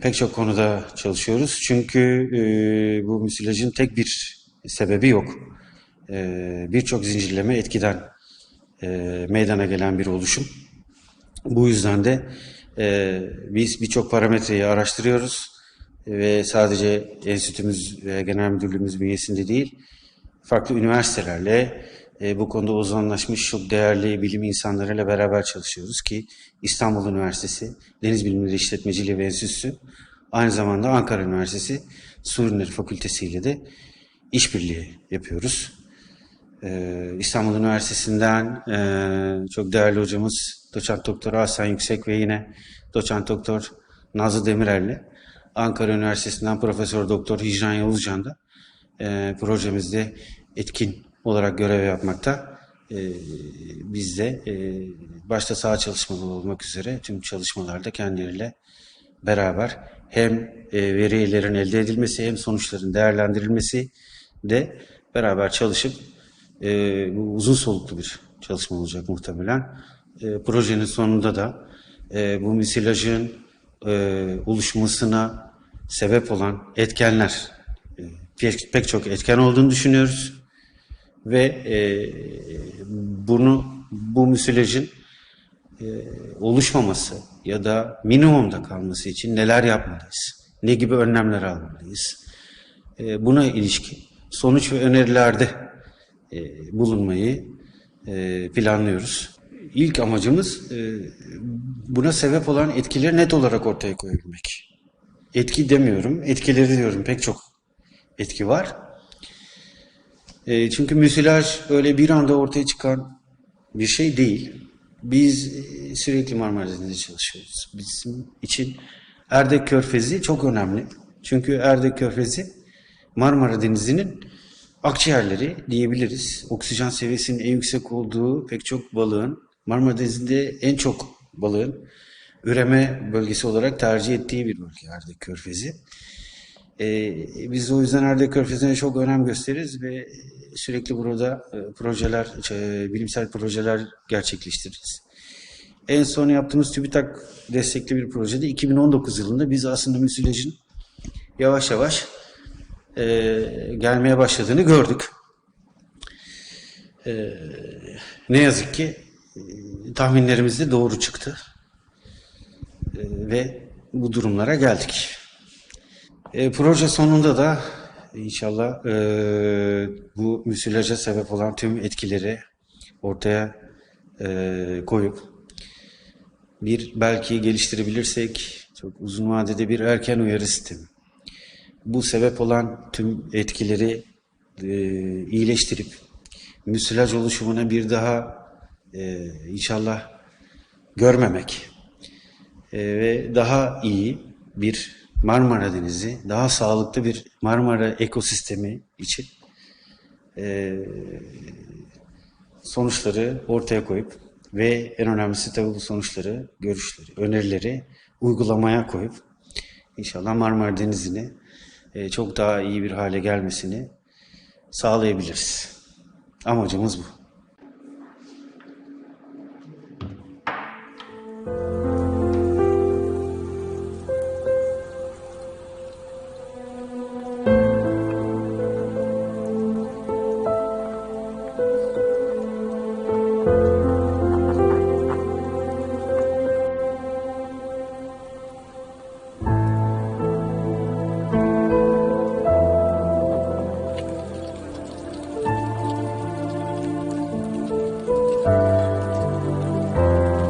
pek çok konuda çalışıyoruz. Çünkü e, bu müsilajın tek bir sebebi yok. E, Birçok zincirleme etkiden e, meydana gelen bir oluşum. Bu yüzden de e, biz birçok parametreyi araştırıyoruz ve sadece enstitümüz ve genel müdürlüğümüz bünyesinde değil, farklı üniversitelerle e, bu konuda uzmanlaşmış çok değerli bilim insanlarıyla beraber çalışıyoruz ki İstanbul Üniversitesi Deniz Bilimleri İşletmeciliği ve Enstitüsü aynı zamanda Ankara Üniversitesi Su Ürünleri Fakültesi ile de işbirliği yapıyoruz. Ee, İstanbul Üniversitesi'nden e, çok değerli hocamız Doçent Doktor Hasan Yüksek ve yine Doçent Doktor Nazlı Demirel'le Ankara Üniversitesi'nden Profesör Doktor Hicran Yavuzcan da e, projemizde etkin olarak görev yapmakta. E, biz de e, başta saha çalışmaları olmak üzere tüm çalışmalarda kendileriyle beraber hem e, verilerin elde edilmesi hem sonuçların değerlendirilmesi de beraber çalışıp e, bu uzun soluklu bir çalışma olacak muhtemelen. E, projenin sonunda da e, bu misilajın e, oluşmasına sebep olan etkenler e, pek, pek çok etken olduğunu düşünüyoruz ve e, bunu bu müsilajın e, oluşmaması ya da minimumda kalması için neler yapmalıyız? Ne gibi önlemler almalıyız? E, buna ilişkin sonuç ve önerilerde e, bulunmayı e, planlıyoruz. İlk amacımız e, buna sebep olan etkileri net olarak ortaya koyabilmek. Etki demiyorum, etkileri diyorum. Pek çok etki var. E, çünkü müsilaj öyle bir anda ortaya çıkan bir şey değil. Biz e, sürekli Marmara Denizi'nde çalışıyoruz. Bizim için Erdek Körfezi çok önemli. Çünkü Erdek Körfezi Marmara Denizi'nin akciğerleri diyebiliriz. Oksijen seviyesinin en yüksek olduğu pek çok balığın Marmara Denizi'nde en çok balığın üreme bölgesi olarak tercih ettiği bir bölge Erdek Körfezi. Ee, biz o yüzden Erdek Körfezi'ne çok önem gösteririz ve sürekli burada e, projeler, e, bilimsel projeler gerçekleştiririz. En son yaptığımız TÜBİTAK destekli bir projede 2019 yılında biz aslında müsilajın yavaş yavaş e, gelmeye başladığını gördük. E, ne yazık ki e, tahminlerimiz de doğru çıktı. E, ve bu durumlara geldik. E, proje sonunda da inşallah e, bu müsilaja sebep olan tüm etkileri ortaya e, koyup bir belki geliştirebilirsek çok uzun vadede bir erken uyarı sistemi. Bu sebep olan tüm etkileri e, iyileştirip müsilaj oluşumuna bir daha e, inşallah görmemek e, ve daha iyi bir Marmara Denizi, daha sağlıklı bir Marmara ekosistemi için e, sonuçları ortaya koyup ve en önemlisi tabii bu sonuçları, görüşleri, önerileri uygulamaya koyup inşallah Marmara Denizi'ni e, çok daha iyi bir hale gelmesini sağlayabiliriz. Amacımız bu.